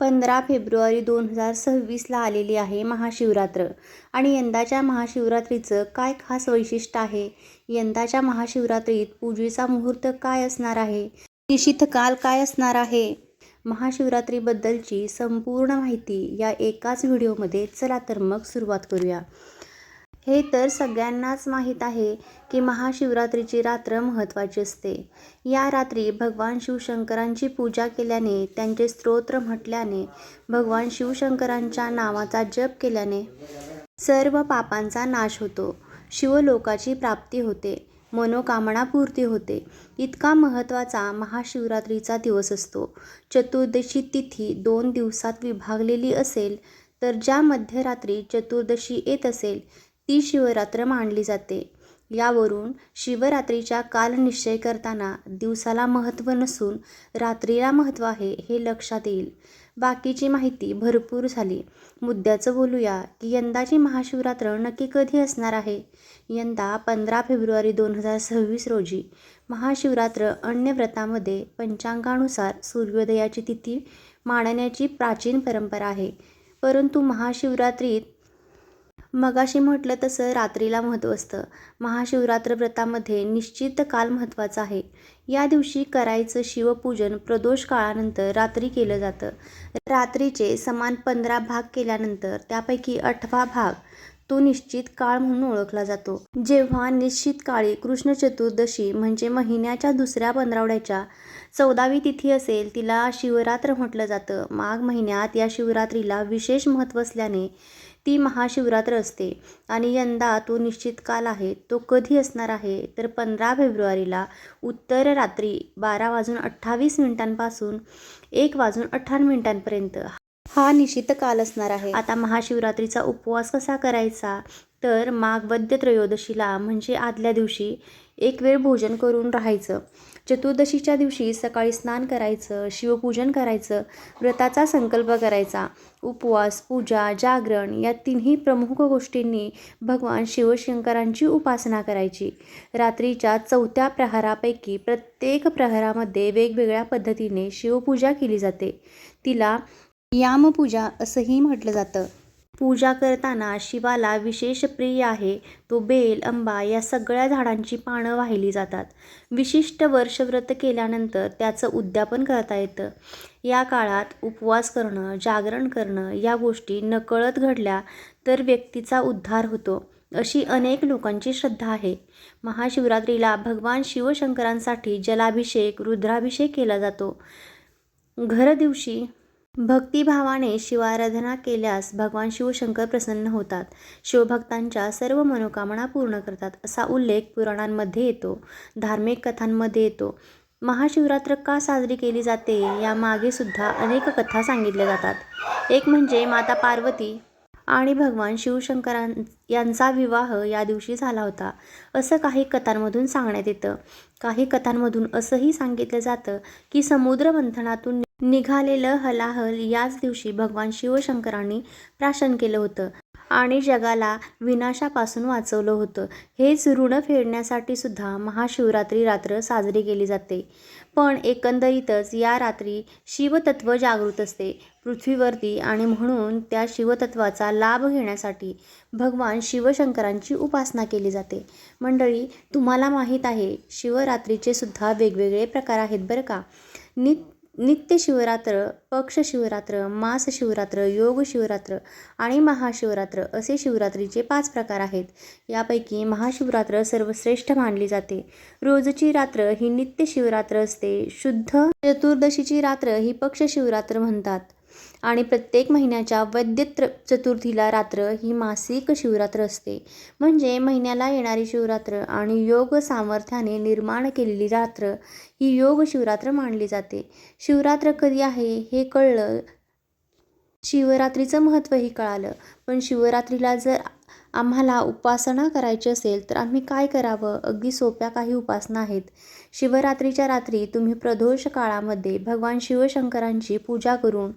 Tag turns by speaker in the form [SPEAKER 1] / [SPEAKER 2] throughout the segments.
[SPEAKER 1] पंधरा फेब्रुवारी दोन हजार सव्वीसला आलेली आहे महाशिवरात्र. आणि यंदाच्या महाशिवरात्रीचं काय खास वैशिष्ट्य आहे? यंदाच्या महाशिवरात्रीत पूजेचा मुहूर्त काय असणार आहे? निशित काल काय असणार आहे? महाशिवरात्रीबद्दलची संपूर्ण माहिती या एकाच व्हिडिओमध्ये चला तर मग सुरुवात करूया. हे तर सगळ्यांनाच माहीत आहे की महाशिवरात्रीची रात्र महत्त्वाची असते. या रात्री भगवान शिवशंकरांची पूजा केल्याने त्यांचे स्तोत्र म्हटल्याने भगवान शिवशंकरांच्या नावाचा जप केल्याने सर्व पापांचा नाश होतो. शिवलोकाची प्राप्ती होते. मनोकामना पूर्ती होते. इतका महत्त्वाचा महाशिवरात्रीचा दिवस असतो. चतुर्दशी तिथी दोन दिवसात विभागलेली असेल तर ज्या मध्यरात्री चतुर्दशी येत असेल ती शिवरात्र मानली जाते. यावरून शिवरात्रीच्या कालनिश्चय करताना दिवसाला महत्त्व नसून रात्रीला महत्त्व आहे हे लक्षात येईल. बाकीची माहिती भरपूर झाली. मुद्द्याचं बोलूया की यंदाची महाशिवरात्र नक्की कधी असणार आहे? यंदा पंधरा फेब्रुवारी दोन हजार सव्वीस रोजी महाशिवरात्र अन्य व्रतामध्ये पंचांगानुसार सूर्योदयाची तिथी मानण्याची प्राचीन परंपरा आहे. परंतु महाशिवरात्रीत मगाशी म्हटलं तसं रात्रीला महत्त्व असतं. महाशिवरात्र व्रतामध्ये निश्चित काल महत्त्वाचा आहे. या दिवशी करायचं शिवपूजन प्रदोष काळानंतर रात्री केलं जातं. रात्रीचे समान पंधरा भाग केल्यानंतर त्यापैकी आठवा भाग तो निश्चित काळ म्हणून ओळखला जातो. जेव्हा निश्चित काळी कृष्ण चतुर्दशी म्हणजे महिन्याच्या दुसऱ्या पंधरावड्याच्या चौदावी तिथी असेल तिला शिवरात्र म्हटलं जातं. माघ महिन्यात या शिवरात्रीला विशेष महत्त्व असल्याने ती महाशिवरात्र असते. आणि यंदा तो निश्चित काल आहे. तो कधी असणार आहे? तर पंधरा फेब्रुवारीला उत्तर रात्री बारा वाजून अठ्ठावीस मिनिटांपासून एक वाजून अठ्ठावन्न मिनिटांपर्यंत. हा निश्चित काल असणार आहे. आता महाशिवरात्रीचा उपवास कसा करायचा? तर माघ वद्य त्रयोदशीला म्हणजे आदल्या दिवशी एक वेळ भोजन करून राहायचं. चतुर्दशीच्या दिवशी सकाळी स्नान करायचं शिवपूजन करायचं व्रताचा संकल्प करायचा. उपवास पूजा जागरण या तिन्ही प्रमुख गोष्टींनी भगवान शिवशंकरांची उपासना करायची. रात्रीच्या चौथ्या प्रहारापैकी प्रत्येक प्रहरामध्ये वेगवेगळ्या पद्धतीने शिवपूजा केली जाते. तिला यामपूजा असंही म्हटलं जातं. पूजा करताना शिवाला विशेष प्रिय आहे. तो बेल अंबा या सगळ्या झाडांची पानं वाहिली जातात. विशिष्ट वर्षव्रत केल्यानंतर त्याचं उद्यापन करता येतं. या काळात उपवास करणं जागरण करणं या गोष्टी नकळत घडल्या तर व्यक्तीचा उद्धार होतो अशी अनेक लोकांची श्रद्धा आहे. महाशिवरात्रीला भगवान शिवशंकरांसाठी जलाभिषेक रुद्राभिषेक केला जातो. घर दिवशी भक्तिभावाने शिवाराधना केल्यास भगवान शिवशंकर प्रसन्न होतात. शिवभक्तांच्या सर्व मनोकामना पूर्ण करतात असा उल्लेख पुराणांमध्ये येतो. धार्मिक कथांमध्ये येतो. महाशिवरात्र का साजरी केली जाते यामागे सुद्धा अनेक कथा सांगितल्या जातात. एक म्हणजे माता पार्वती आणि भगवान शिवशंकरां यांचा विवाह या दिवशी झाला होता. असं काही कथांमधून सांगण्यात येतं. काही कथांमधून असंही सांगितलं जातं की समुद्र मंथनातून निघालेलं हलाहल याच दिवशी भगवान शिवशंकरांनी प्राशन केलं होतं आणि जगाला विनाशापासून वाचवलं होतं. हेच ऋण फेडण्यासाठी सुद्धा महाशिवरात्री रात्र साजरी केली जाते. पण एकंदरीतच या रात्री शिवतत्व जागृत असते. पृथ्वीवरती आणि म्हणून त्या शिवतत्वाचा लाभ घेण्यासाठी भगवान शिवशंकरांची उपासना केली जाते. मंडळी तुम्हाला माहीत आहे शिवरात्रीचे सुद्धा वेगवेगळे प्रकार आहेत बरं का? नित नित्य शिवरात्र पक्ष शिवरात्र मास शिवरात्र योग शिवरात्र आणि महाशिवरात्र असे शिवरात्रीचे पाच प्रकार आहेत. यापैकी महाशिवरात्र सर्वश्रेष्ठ मानली जाते. रोजची रात्र ही नित्य शिवरात्र असते. शुद्ध चतुर्दशीची रात्र ही पक्ष शिवरात्र म्हणतात. आणि प्रत्येक महिन्याच्या वैद्य चतुर्थीला रात्र ही मासिक शिवरात्र असते. म्हणजे महिन्याला येणारी शिवरात्र आणि योग सामर्थ्याने निर्माण केलेली रात्र ही योग शिवरात्र मानली जाते. शिवरात्र कधी आहे हे कळलं. शिवरात्रीचं महत्त्वही कळालं. पण शिवरात्रीला जर आम्हाला उपासना करायची असेल तर आम्ही काय करावं? अगदी सोप्या काही उपासना आहेत. शिवरात्रीच्या रात्री तुम्ही प्रदोष काळामध्ये भगवान शिवशंकरांची पूजा करून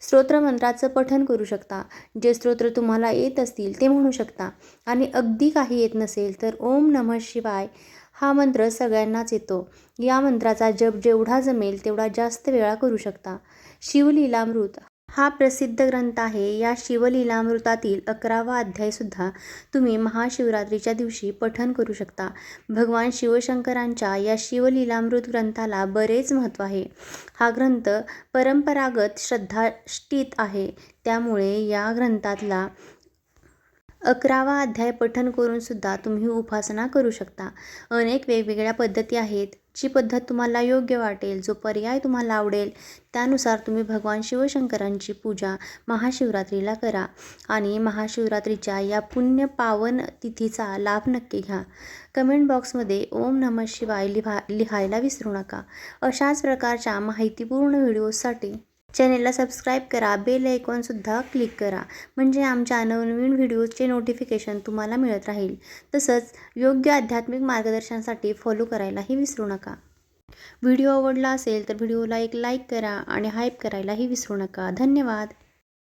[SPEAKER 1] स्तोत्रमंत्राचं पठन करू शकता. जे स्तोत्र तुम्हाला येत असतील ते म्हणू शकता. आणि अगदी काही येत नसेल तर ओम नमः शिवाय हा मंत्र सगळ्यांनाच येतो. या मंत्राचा जप जेवढा जमेल तेवढा जास्त वेळा करू शकता. शिवलीलामृत हा प्रसिद्ध ग्रंथ आहे. या शिवलीलामृतातील अकरावा अध्यायसुद्धा तुम्ही महाशिवरात्रीच्या दिवशी पठन करू शकता. भगवान शिवशंकरांच्या या शिवलीलामृत ग्रंथाला बरेच महत्त्व आहे. हा ग्रंथ परंपरागत श्रद्धाष्टीत आहे. त्यामुळे या ग्रंथातला अकरावा अध्याय पठन करून सुद्धा तुम्ही उपासना करू शकता. अनेक वेगवेगळ्या पद्धती आहेत. जी पद्धत तुम्हाला योग्य वाटेल जो पर्याय तुम्हाला आवडेल त्यानुसार तुम्ही भगवान शिवशंकरांची पूजा महाशिवरात्रीला करा आणि महाशिवरात्रीच्या या पुण्य पावन तिथीचा लाभ नक्की घ्या. कमेंट बॉक्समध्ये ओम नमः शिवाय लिहा लिहायला विसरू नका. अशाच प्रकारच्या माहितीपूर्ण व्हिडिओजसाठी चॅनेलला सबस्क्राईब करा बेल आयकॉनसुद्धा क्लिक करा म्हणजे आमच्या नवनवीन व्हिडिओजचे नोटिफिकेशन तुम्हाला मिळत राहील. तसंच योग्य आध्यात्मिक मार्गदर्शनासाठी फॉलो करायलाही विसरू नका. व्हिडिओ आवडला असेल तर व्हिडिओला एक लाईक करा आणि हाईप करायलाही विसरू नका. धन्यवाद!